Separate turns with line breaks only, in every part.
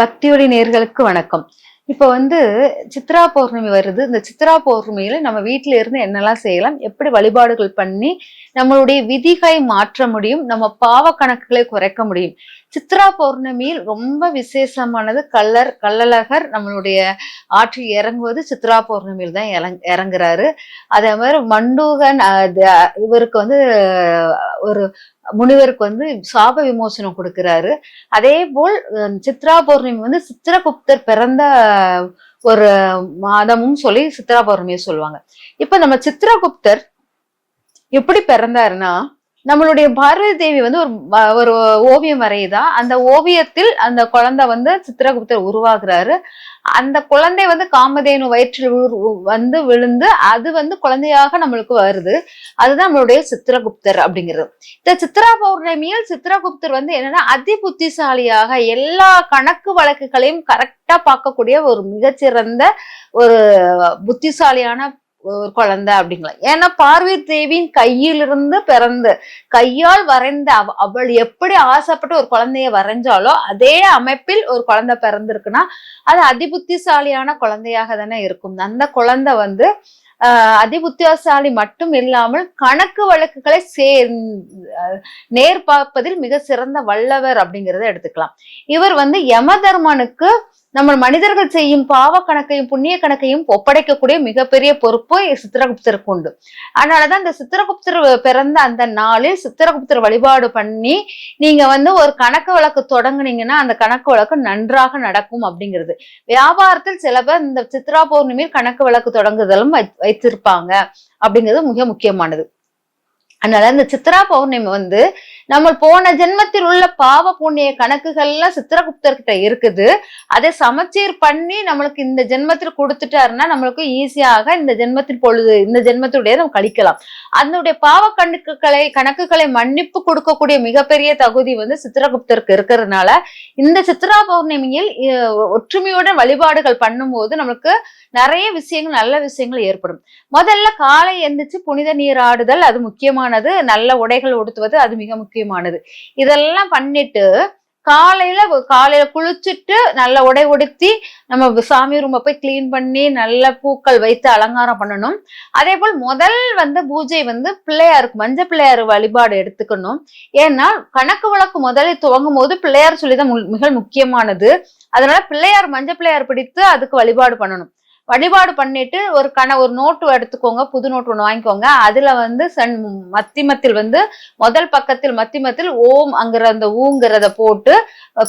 பக்தியொலி நேர்களுக்கு வணக்கம். இப்போ வந்து சித்ரா பௌர்ணமி வருது. இந்த சித்ரா பௌர்ணமியில நம்ம வீட்டில இருந்து என்னெல்லாம் செய்யலாம்? எப்படி வழிபாடுகள் பண்ணி நம்மளுடைய விதிகளை மாற்ற முடியும்? நம்ம பாவ கணக்குகளை குறைக்க முடியும்? சித்ரா பௌர்ணமியில் ரொம்ப விசேஷமானது கள்ளர் கள்ளழகர் நம்மளுடைய ஆற்றில் இறங்குவது சித்ரா பௌர்ணமியில் தான் இறங் இறங்குறாரு. அதே மாதிரி மண்டூகன் இவருக்கு வந்து ஒரு முனிவருக்கு வந்து சாப விமோசனம் கொடுக்கிறாரு. அதே போல் சித்ரா பௌர்ணமி வந்து சித்திரகுப்தர் பிறந்த ஒரு மாதமும் சொல்லி சித்ரா பௌர்ணமியை சொல்லுவாங்க. இப்ப நம்ம சித்ரகுப்தர் எப்படி பிறந்தாருன்னா நம்மளுடைய பாரதி தேவி வந்து ஒரு ஒரு ஓவியம் வரையுதா? அந்த ஓவியத்தில் அந்த குழந்தை வந்து சித்திரகுப்தர் உருவாகிறாரு. அந்த குழந்தை வந்து காமதேனு வயிற்றில் உரு- வந்து விழுந்து அது வந்து குழந்தையாக நம்மளுக்கு வருது. அதுதான் நம்மளுடைய சித்திரகுப்தர் அப்படிங்கிறது. இந்த சித்ரா பௌர்ணமியில் சித்திரகுப்தர் வந்து என்னன்னா அதி புத்திசாலியாக எல்லா கணக்கு வழக்குகளையும் கரெக்டா பார்க்கக்கூடிய ஒரு மிகச்சிறந்த ஒரு புத்திசாலியான ஒரு குழந்தை அப்படிங்களா? ஏன்னா பார்வை தேவியின் கையிலிருந்து பிறந்து கையால் வரைந்த அவ அவள் எப்படி ஆசைப்பட்டு ஒரு குழந்தைய வரைஞ்சாலோ அதே அமைப்பில் ஒரு குழந்தை பிறந்திருக்குன்னா அது அதிபுத்திசாலியான குழந்தையாக தானே இருக்கும். அந்த குழந்தை வந்து ஆஹ் அதிபுத்திசாலி மட்டும் இல்லாமல் கணக்கு வழக்குகளை சே அஹ் நேர் பார்ப்பதில் மிக சிறந்த வல்லவர் அப்படிங்கிறத எடுத்துக்கலாம். இவர் வந்து யமதர்மனுக்கு நம்ம மனிதர்கள் செய்யும் பாவ கணக்கையும் புண்ணிய கணக்கையும் ஒப்படைக்கக்கூடிய மிகப்பெரிய பொறுப்பு சித்திரகுப்தருக்கு உண்டு. அதனாலதான் இந்த சித்திரகுப்தர் பிறந்த அந்த நாளில் சித்திரகுப்தர் வழிபாடு பண்ணி நீங்க வந்து ஒரு கணக்கு வழக்கு தொடங்குனீங்கன்னா அந்த கணக்கு வழக்கு நன்றாக நடக்கும் அப்படிங்கிறது. வியாபாரத்தில் சில பேர் இந்த சித்ரா பௌர்ணமியில் கணக்கு வழக்கு தொடங்குதலும் வைத்திருப்பாங்க அப்படிங்கிறது மிக முக்கியமானது. அதனால இந்த சித்ரா பௌர்ணமி வந்து நம்ம போன ஜென்மத்தில் உள்ள பாவ புண்ணிய கணக்குகள்லாம் சித்திரகுப்தர் இருக்குது. அதை சமச்சீர் பண்ணி நம்மளுக்கு இந்த ஜென்மத்தில் கொடுத்துட்டாருன்னா நம்மளுக்கு ஈஸியாக இந்த ஜென்மத்தின் பொழுது இந்த ஜென்மத்துடைய நம்ம கழிக்கலாம். அதனுடைய பாவ கணக்குகளை கணக்குகளை மன்னிப்பு கொடுக்கக்கூடிய மிகப்பெரிய தகுதி வந்து சித்திரகுப்தருக்கு இருக்கிறதுனால இந்த சித்ரா பௌர்ணமியில் ஒற்றுமையுடன் வழிபாடுகள் பண்ணும்போது நம்மளுக்கு நிறைய விஷயங்கள் நல்ல விஷயங்கள் ஏற்படும். முதல்ல காலை எந்திரிச்சு புனித நீராடுதல் அது முக்கியமானது. நல்ல உடைகள் உடுத்துவது அது மிக முக்கியம். முக்கியமானது. இதெல்லாம் பண்ணிட்டு காலையில காலையில குளிச்சுட்டு நல்ல உடை உடுத்தி நம்ம சாமி ரூமை போய் கிளீன் பண்ணி நல்ல பூக்கள் வைத்து அலங்காரம் பண்ணணும். அதே போல் முதல் வந்து பூஜை வந்து பிள்ளையாருக்கு மஞ்ச பிள்ளையார் வழிபாடு எடுத்துக்கணும். ஏன்னா கணக்கு வழக்கு முதலில் துவங்கும் போது பிள்ளையார் சொல்லிதான் மிக முக்கியமானது. அதனால பிள்ளையார் மஞ்ச பிள்ளையார் பிடித்து அதுக்கு வழிபாடு பண்ணணும். வழிபாடு பண்ணிட்டு ஒரு கண ஒரு நோட்டு எடுத்துக்கோங்க. புது நோட்டு ஒன்று வாங்கிக்கோங்க. அதுல வந்து சன் மத்திமத்தில் வந்து முதல் பக்கத்தில் மத்திமத்தில் ஓம் அங்கிற அந்த ஊங்கிறத போட்டு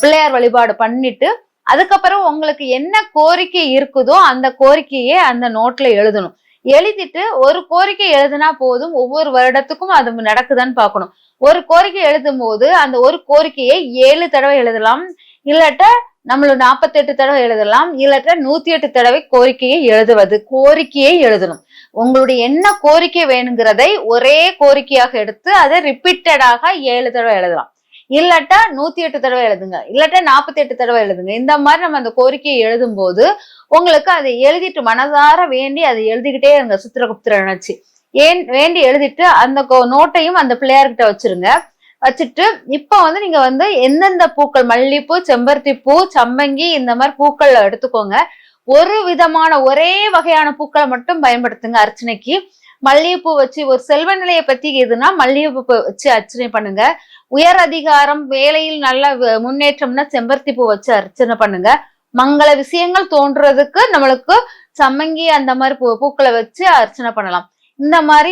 பிள்ளையார் வழிபாடு பண்ணிட்டு அதுக்கப்புறம் உங்களுக்கு என்ன கோரிக்கை இருக்குதோ அந்த கோரிக்கையே அந்த நோட்ல எழுதணும். எழுதிட்டு ஒரு கோரிக்கை எழுதுனா போதும். ஒவ்வொரு வருடத்துக்கும் அது நடக்குதான்னு பார்க்கணும். ஒரு கோரிக்கை எழுதும் போது அந்த ஒரு கோரிக்கையை ஏழு தடவை எழுதலாம். இல்லாட்ட நம்மள நாற்பத்தெட்டு தடவை எழுதலாம் இல்லாட்ட நூத்தி எட்டு தடவை கோரிக்கையை எழுதுவது கோரிக்கையை எழுதணும். உங்களுடைய என்ன கோரிக்கை வேணுங்கிறதை ஒரே கோரிக்கையாக எடுத்து அதை ரிப்பீட்டடாக ஏழு தடவை எழுதலாம். இல்லாட்டா நூத்தி எட்டு தடவை எழுதுங்க இல்லாட்டா நாற்பத்தி எட்டு தடவை எழுதுங்க. இந்த மாதிரி நம்ம அந்த கோரிக்கையை எழுதும் போது உங்களுக்கு அதை எழுதிட்டு மனதார வேண்டி அதை எழுதிக்கிட்டே இருங்க சித்திரகுப்தரை நினைச்சு. ஏன் வேண்டி எழுதிட்டு அந்த கோ- நோட்டையும் அந்த பிள்ளையார்கிட்ட வச்சிருங்க. வச்சுட்டு இப்போ வந்து நீங்க வந்து எந்தெந்த பூக்கள் மல்லிப்பூ செம்பருத்தி பூ சம்மங்கி இந்த மாதிரி பூக்கள் எடுத்துக்கோங்க. ஒரு விதமான ஒரே வகையான பூக்களை மட்டும் பயன்படுத்துங்க அர்ச்சனைக்கு. மல்லிகைப்பூ வச்சு ஒரு செல்வ நிலையை பத்தி எதுனா மல்லிகைப்பூ வச்சு அர்ச்சனை பண்ணுங்க. உயர் அதிகாரம் வேலையில் நல்ல வ- முன்னேற்றம்னா செம்பருத்தி பூ வச்சு அர்ச்சனை பண்ணுங்க. மங்கள விஷயங்கள் தோன்றதுக்கு நம்மளுக்கு சம்மங்கி அந்த மாதிரி பூ பூக்களை வச்சு அர்ச்சனை பண்ணலாம். இந்த மாதிரி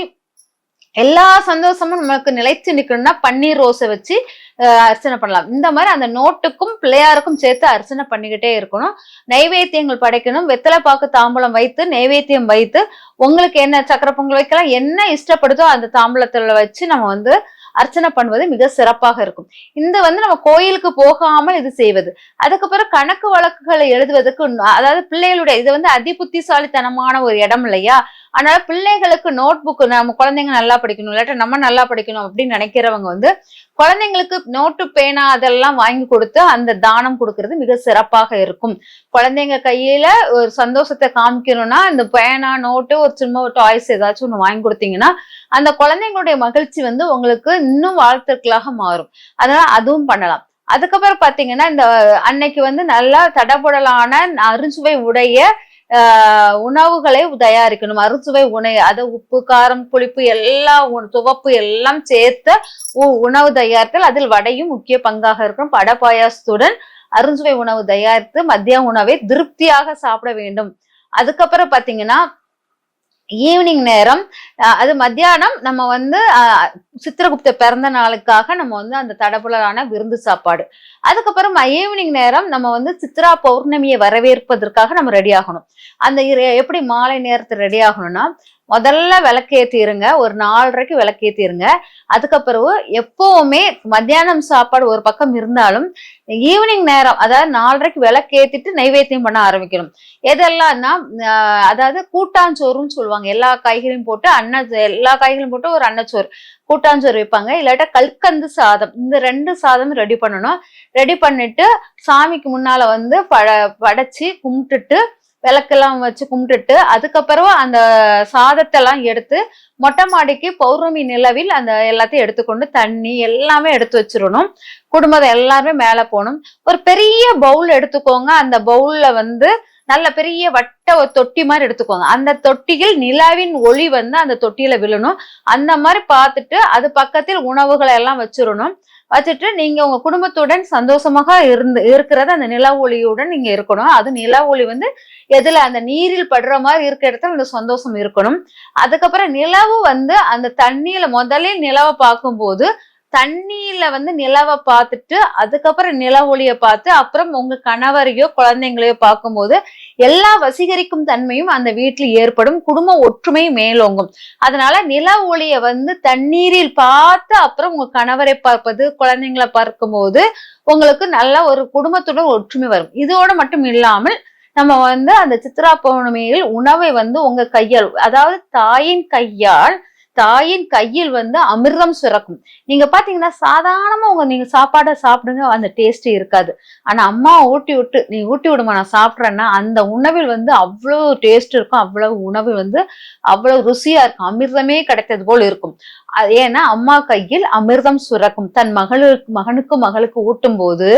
எல்லா சந்தோஷமும் நமக்கு நிலைச்சு நிக்கணும்னா பன்னீர் ரோஸை வச்சு அர்ச்சனை பண்ணலாம். இந்த மாதிரி அந்த நோட்டுக்கும் பிள்ளையாருக்கும் சேர்த்து அர்ச்சனை பண்ணிக்கிட்டே இருக்கணும். நைவேத்தியங்கள் படைக்கணும். வெத்தலை பாக்கு தாம்பூலம் வைத்து நைவேத்தியம் வைத்து உங்களுக்கு என்ன சக்கரை பொங்கல் வைக்கலாம் என்ன இஷ்டப்படுதோ அந்த தாம்பூலத்துல வச்சு நம்ம வந்து அர்ச்சனை பண்ணுவது மிக சிறப்பாக இருக்கும். இந்த வந்து நம்ம கோயிலுக்கு போகாமல் இது செய்வது. அதுக்கப்புறம் கணக்கு வழக்குகளை எழுதுவதற்கு அதாவது பிள்ளைகளுடைய இது வந்து அதி புத்திசாலித்தனமான ஒரு இடம் இல்லையா? அதனால பிள்ளைகளுக்கு நோட் புக் நம்ம குழந்தைங்க நல்லா படிக்கணும் இல்லாட்டா நம்ம நல்லா படிக்கணும் அப்படின்னு நினைக்கிறவங்க வந்து குழந்தைங்களுக்கு நோட்டு பேனா அதெல்லாம் வாங்கி கொடுத்து அந்த தானம் கொடுக்கறது மிக சிறப்பாக இருக்கும். குழந்தைங்க கையில ஒரு சந்தோஷத்தை காமிக்கணும்னா இந்த பேனா நோட்டு ஒரு சும்மா ஒரு டாய்ஸ் ஏதாச்சும் ஒன்று வாங்கி கொடுத்தீங்கன்னா அந்த குழந்தைங்களுடைய மகிழ்ச்சி வந்து உங்களுக்கு இன்னும் வாழ்த்துக்களாக மாறும். அதனால அதுவும் பண்ணலாம். அதுக்கப்புறம் பாத்தீங்கன்னா இந்த அன்னைக்கு வந்து நல்லா தடபுடலான அறுசுவை உடைய உணவுகளை தயாரிக்கணும். அறுசுவை உணை அதை உப்பு காரம் புளிப்பு எல்லா துவப்பு எல்லாம் சேர்த்த உ- உணவு தயாரித்தல் அதில் வடையும் முக்கிய பங்காக இருக்கும். பட பாயாசத்துடன் அருஞ்சுவை உணவு தயாரித்து மத்திய உணவை திருப்தியாக சாப்பிட வேண்டும். அதுக்கப்புறம் பாத்தீங்கன்னா ஈவினிங் நேரம். அது மத்தியானம் நம்ம வந்து சித்திரகுப்த பிறந்த நாளுக்காக நம்ம வந்து அந்த தடபுலரான விருந்து சாப்பாடு. அதுக்கப்புறம் ஈவினிங் நேரம் நம்ம வந்து சித்ரா பௌர்ணமியை வரவேற்பதற்காக நம்ம ரெடி ஆகணும். அந்த எப்படி மாலை நேரத்தில் ரெடி ஆகணும்னா முதல்ல விளக்கேற்றிருங்க ஒரு நாலரைக்கு விளக்கேற்றிருங்க அதுக்கப்புறம் எப்போவுமே மத்தியானம் சாப்பாடு ஒரு பக்கம் இருந்தாலும் ஈவினிங் நேரம் அதாவது நாலரைக்கு விளக்கேற்றிட்டு நைவேத்தியம் பண்ண ஆரம்பிக்கணும். எதெல்லாம்னா அதாவது கூட்டாஞ்சோறுன்னு சொல்லுவாங்க. எல்லா காய்கறியும் போட்டு அன்ன எல்லா காய்கறியும் போட்டு ஒரு அன்னச்சோறு. கூட்டாஞ்சோறு வைப்பாங்க. இல்லாட்டா கல்கந்து சாதம். இந்த ரெண்டு சாதம் ரெடி பண்ணணும். ரெடி பண்ணிட்டு சாமிக்கு முன்னால வந்து பட படைச்சி கும்பிட்டுட்டு விளக்கெல்லாம் வச்சு கும்பிட்டுட்டு அதுக்கப்புறம் அந்த சாதத்தெல்லாம் எடுத்து மொட்டை மாடிக்கு பௌர்ணமி நிலவில் அந்த எல்லாத்தையும் எடுத்துக்கொண்டு தண்ணி எல்லாமே எடுத்து வச்சிடணும். குடும்பத்தை எல்லாருமே மேல போகணும். ஒரு பெரிய பவுல் எடுத்துக்கோங்க. அந்த பவுல்ல வந்து நல்ல பெரிய வட்ட ஒரு தொட்டி மாதிரி எடுத்துக்கோங்க. அந்த தொட்டியில் நிலாவின் ஒளி வந்து அந்த தொட்டியில விழணும். அந்த மாதிரி பார்த்துட்டு அது பக்கத்தில் உணவுகளை எல்லாம் வச்சிடணும். வச்சுட்டு நீங்க உங்க குடும்பத்துடன் சந்தோஷமாக இருந்து இருக்கிறத அந்த நில ஒளியுடன் நீங்க இருக்கணும். அது நில ஒளி வந்து எதுல அந்த நீரில் படுற மாதிரி இருக்கிற இடத்துல அந்த சந்தோஷம் இருக்கணும். அதுக்கப்புறம் நிலவு வந்து அந்த தண்ணியில முதலில் நிலவை பார்க்கும்போது தண்ணியில வந்து நிலவை பார்த்துட்டு அதுக்கப்புறம் நில ஒளியை பார்த்து அப்புறம் உங்க கணவரையோ குழந்தைங்களையோ பார்க்கும்போது எல்லா வசீகரிக்கும் தன்மையும் அந்த வீட்டில் ஏற்படும். குடும்ப ஒற்றுமை மேலோங்கும். அதனால நில ஒளியை வந்து தண்ணீரில் பார்த்து அப்புறம் உங்க கணவரை பார்ப்பது குழந்தைங்களை பார்க்கும்போது உங்களுக்கு நல்ல ஒரு குடும்பத்துடன் ஒற்றுமை வரும். இதோட மட்டும் இல்லாமல் நம்ம வந்து அந்த சித்ரா பௌர்ணமியில் உணவை வந்து உங்க கையால் அதாவது தாயின் கையால் தாயின் கையில் வந்து அமிர்தம் சுரக்கும். நீங்க பாத்தீங்கன்னா சாதாரணமா உங்க நீங்க சாப்பாடை சாப்பிடுங்க அந்த டேஸ்ட் இருக்காது. ஆனா அம்மா ஊட்டி விட்டு நீ ஊட்டி விடுமா நான் சாப்பிட்றேன்னா அந்த உணவில் வந்து அவ்வளவு டேஸ்ட் இருக்கும் அவ்வளவு உணவு வந்து அவ்வளவு ருசியா இருக்கும். அமிர்தமே கிடைத்தது போல் இருக்கும். ஏன்னா அம்மா கையில் அமிர்தம் சுரக்கும். தன் மகளுக்கு மகனுக்கு மகளுக்கு ஊட்டும் போது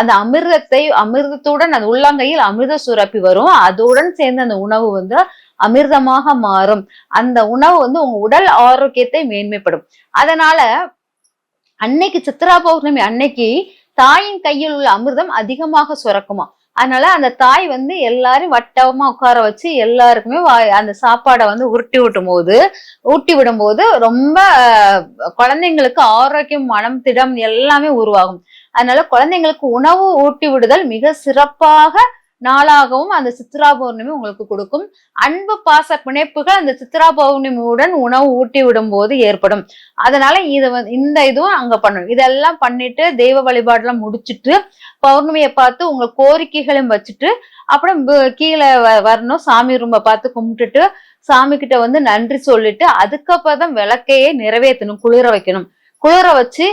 அந்த அமிர்தத்தை அமிர்தத்துடன் அந்த உள்ளங்கையில் அமிர்த சுரப்பி வரும். அதுடன் சேர்ந்து அந்த உணவு வந்து அமிர்தமாக மாறும். அந்த உணவு வந்து உங்க உடல் ஆரோக்கியத்தை மேன்மைப்படும். அதனால அன்னைக்கு சித்ரா பௌர்ணமி அன்னைக்கு தாயின் கையில் உள்ள அமிர்தம் அதிகமாக சுரக்குமா. அதனால அந்த தாய் வந்து எல்லாரும் வட்டமா உட்கார வச்சு எல்லாருக்குமே அந்த சாப்பாடை வந்து உருட்டி விட்டும் போது ஊட்டி விடும்போது ரொம்ப குழந்தைங்களுக்கு ஆரோக்கியம் மனம் திடம் எல்லாமே உருவாகும். அதனால குழந்தைங்களுக்கு உணவு ஊட்டி விடுதல் மிக சிறப்பாக நாளாகவும் அந்த சித்ரா பௌர்ணமி உங்களுக்கு கொடுக்கும். அன்பு பாச பிணைப்புகள் அந்த சித்ரா பௌர்ணமியுடன் உணவு ஊட்டி விடும் போது ஏற்படும். அதனால இது வந்து இந்த இதுவும் அங்க பண்ணணும் இதெல்லாம் பண்ணிட்டு தெய்வ வழிபாடுலாம் முடிச்சுட்டு பௌர்ணமியை பார்த்து உங்க கோரிக்கைகளையும் வச்சுட்டு அப்புறம் கீழே வ- வரணும். சாமி ரூமை பார்த்து கும்பிட்டுட்டு சாமி கிட்ட வந்து நன்றி சொல்லிட்டு அதுக்கப்புறம் தான் விளக்கையே நிறைவேற்றணும் குளிர வைக்கணும். குளிர வச்சு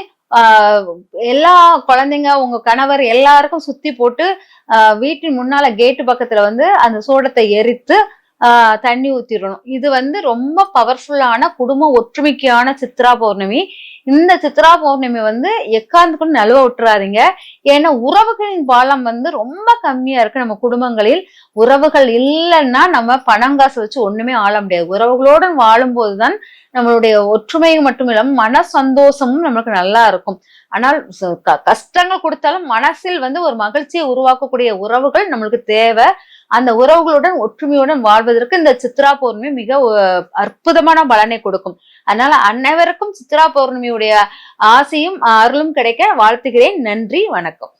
எல்லா குழந்தைங்க உங்க கணவர் எல்லாருக்கும் சுத்தி போட்டு வீட்டின் முன்னால கேட்டு பக்கத்துல வந்து அந்த சூடத்தை எரித்து தண்ணி ஊத்திடணும். இது வந்து ரொம்ப பவர்ஃபுல்லான குடும்ப ஒற்றுமைக்கான சித்ரா பௌர்ணமி. இந்த சித்ரா பௌர்ணமி வந்து எக்காந்துக்கும் நழுவ விட்டுறாதீங்க. ஏன்னா உறவுகளின் பாலம் வந்து ரொம்ப கம்மியா இருக்கு நம்ம குடும்பங்களில். உறவுகள் இல்லைன்னா நம்ம பணம் காசு வச்சு ஒண்ணுமே ஆள முடியாது. உறவுகளோடு வாழும்போதுதான் நம்மளுடைய ஒற்றுமை மட்டும் இல்லாமல் மன சந்தோஷமும் நம்மளுக்கு நல்லா இருக்கும். ஆனால் கஷ்டங்கள் கொடுத்தாலும் மனசில் வந்து ஒரு மகிழ்ச்சியை உருவாக்கக்கூடிய உறவுகள் நம்மளுக்கு தேவை. அந்த உறவுகளுடன் ஒற்றுமையுடன் வாழ்வதற்கு இந்த சித்ரா பௌர்ணமி மிக அஹ், அற்புதமான பலனை கொடுக்கும். அதனால அனைவருக்கும் சித்ரா பௌர்ணமியுடைய ஆசையும் அருளும் கிடைக்க வாழ்த்துகிறேன். நன்றி வணக்கம்.